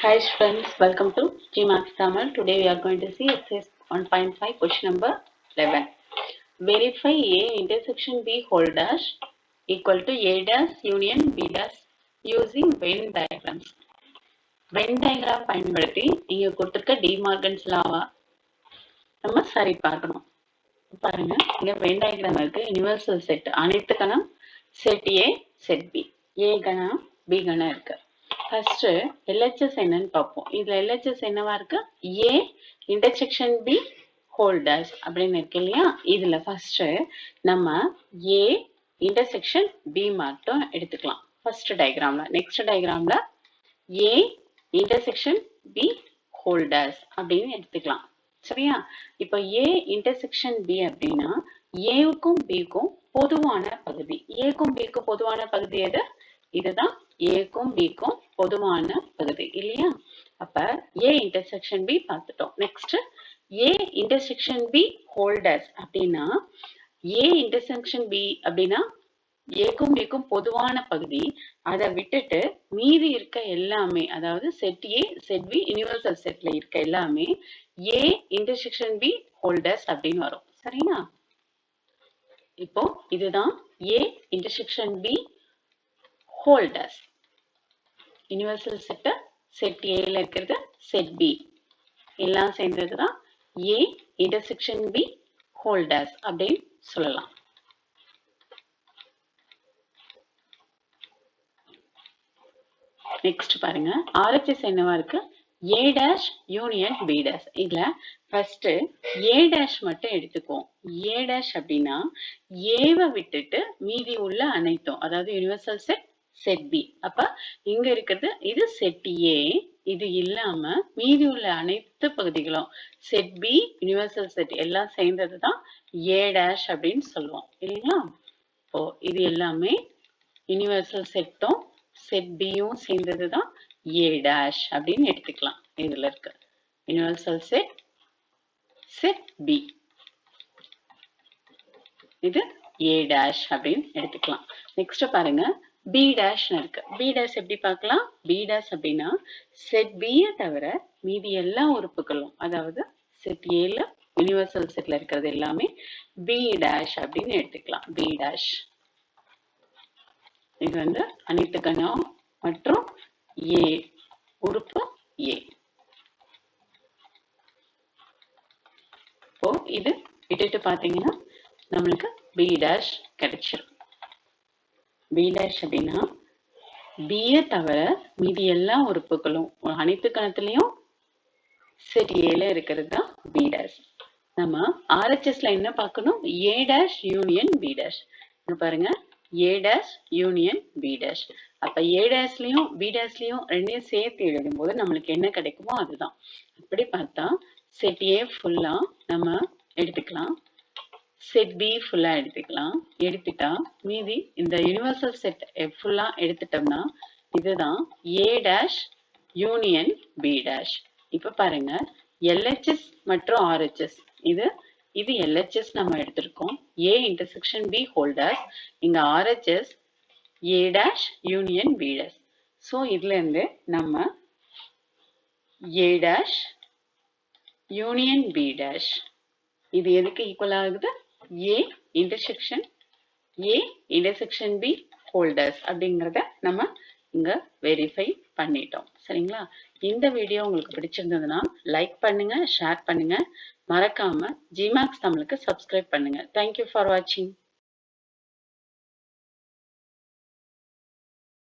Hi friends, welcome to GMAX Tamil. Today we are going to see exercise 1.5 question number 11. Verify A intersection B whole dash equal to A dash union B dash using Venn diagrams. Venn diagram பயன்படுத்தி இங்க கொடுத்திருக்க De Morgan's lava நம்ம சரி பார்க்கணும் பாருங்க இங்க Venn diagram இருக்கு universal set அனைத்து கணம் set A set B A கணம் பி கணம் இருக்கு ஃபர்ஸ்ட் எல்ஹெச்எஸ் என்னன்னு பார்ப்போம். இதுல எல்ஹெச்எஸ் என்னவா இருக்கு? ஏ இன்டர்செக்ஷன் பி ஹோல்டர்ஸ் அப்படின்னு இருக்கு இல்லையா? இதுல ஃபர்ஸ்ட் நம்ம ஏ இன்டர்செக்ஷன் பி மட்டும் எடுத்துக்கலாம். ஃபர்ஸ்ட் டயக்ராம்ல next டயக்ராம்ல A intersection B whole dash அப்படின்னு எடுத்துக்கலாம். சரியா? இப்போ ஏ இன்டர்செக்ஷன் பி அப்படின்னா ஏவுக்கும் பிக்கும் பொதுவான பகுதி. ஏக்கும் பிக்கும் பொதுவான பகுதி எது? இதுதான் ஏக்கும் பிக்கும் பொதுவான பகுதி இல்லையா? அப்ப ஏ இன்டர்செக்ஷன் பி பார்த்துட்டோம். Next A intersection B whole dash அப்படின்னா ஏ இன்டர்செக்ஷன் பி அப்படின்னா ஏக்கும் பிக்கும் பொதுவான பகுதி. அதை விட்டுட்டு மீதி இருக்க எல்லாமே அதாவது set A set B universal செட்ல இருக்க எல்லாமே ஏ இன்டர்செக்ஷன் பி ஹோல்டர்ஸ் அப்படின்னு வரும். சரிங்களா? இப்போ இதுதான் A intersection B whole dash universal set set ஏல இருக்கிறது செட் பி எல்லாம் சேர்ந்தது தான் ஏ இன்டர்செக்ஷன் பி ஹோல்டர்ஸ் அப்படின்னு சொல்லலாம். நெக்ஸ்ட் பாருங்க. ஆர்ஹெச்எஸ் என்னவா இருக்கு? A dash union B dash இதுல ஃபர்ஸ்ட் ஏ டேஷ் மட்டும் எடுத்துக்குவோம். ஏ டேஷ் அப்படின்னா ஏவை விட்டுட்டு மீதி உள்ள அனைத்தும் அதாவது யூனிவர்சல் செட் செட் பி அப்ப இங்க இருக்கிறது இது செட் ஏ இது இல்லாம மீதி உள்ள அனைத்து பகுதிகளும் செட் பி யூனிவர்சல் செட் எல்லாம் சேர்ந்தது தான் ஏ டேஷ் அப்படின்னு சொல்லுவோம். இல்லைங்களா? இப்போ இது எல்லாமே யூனிவர்சல் செட்டும் செட் பியும் சேர்ந்தது தான் ஏ டேஷ் அப்படின்னு எடுத்துக்கலாம். இதுல இருக்கு. யூனிவர்சல் செட் செட் பி இது ஏ டேஷ் அப்படின்னு எடுத்துக்கலாம். நெக்ஸ்ட் பாருங்க. பி டேஷ்னு இருக்கு. பி டேஷ் எப்படி பார்க்கலாம்? பி டேஷ் அப்படின்னா செட் பியை தவிர மீதி எல்லா உறுப்புகளும் அதாவது செட் ஏல யூனிவர்சல் செட்ல இருக்கிறது எல்லாமே பி டேஷ் அப்படின்னு எடுத்துக்கலாம். பி டேஷ் இது வந்து அனைத்து கணம் மற்றும் ஏ உறுப்பு ஏ இப்போ இது விட்டுட்டு பார்த்தீங்கன்னா நம்மளுக்கு பி டேஷ் கிடைச்சிரும். பி டேஷ் அப்படின்னா பியை தவிர மீதி எல்லா உறுப்புகளும் அனைத்து கணத்துலயும் செட் ஏல இருக்கிறது தான் பி டேஷ் நம்ம ஆர்ஹெச்எஸ்ல என்ன பார்க்கணும்? A dash union B dash இங்க பாருங்க. A dash union B dash அப்ப ஏ டேஷ்லயும் பி டேஷ்லயும் ரெண்டையும் சேர்த்து எழுதும்போது நம்மளுக்கு என்ன கிடைக்குமோ அதுதான். அப்படி பார்த்தா செட் ஏ ஃபுல்லா நம்ம எடுத்துக்கலாம். செட் பி ஃபுல்லாக எடுத்துக்கலாம். எடுத்துட்டா மீதி இந்த யூனிவர்சல் செட் ஃபுல்லாக எடுத்துட்டோம்னா இதுதான் A dash union B dash இப்போ பாருங்க எல்ஹெச்எஸ் மற்றும் ஆர்ஹெச்எஸ் இது இது எல்ஹெச்எஸ் நம்ம எடுத்திருக்கோம். A intersection B whole dash இந்த RHS A dash union B dash so இதுலேருந்து நம்ம A dash union B dash இது எதுக்கு ஈக்குவல் ஆகுது? A intersection A intersection B whole dash அப்படிங்கிறத நம்ம இங்க வெரிஃபை பண்ணிட்டோம். சரிங்களா? இந்த வீடியோ உங்களுக்கு பிடிச்சிருந்ததுன்னா லைக் பண்ணுங்க ஷேர் பண்ணுங்க. மறக்காம ஜிமேக்ஸ் தமிழுக்கு சப்ஸ்கிரைப் பண்ணுங்க. தேங்க்யூ ஃபார் வாட்சிங்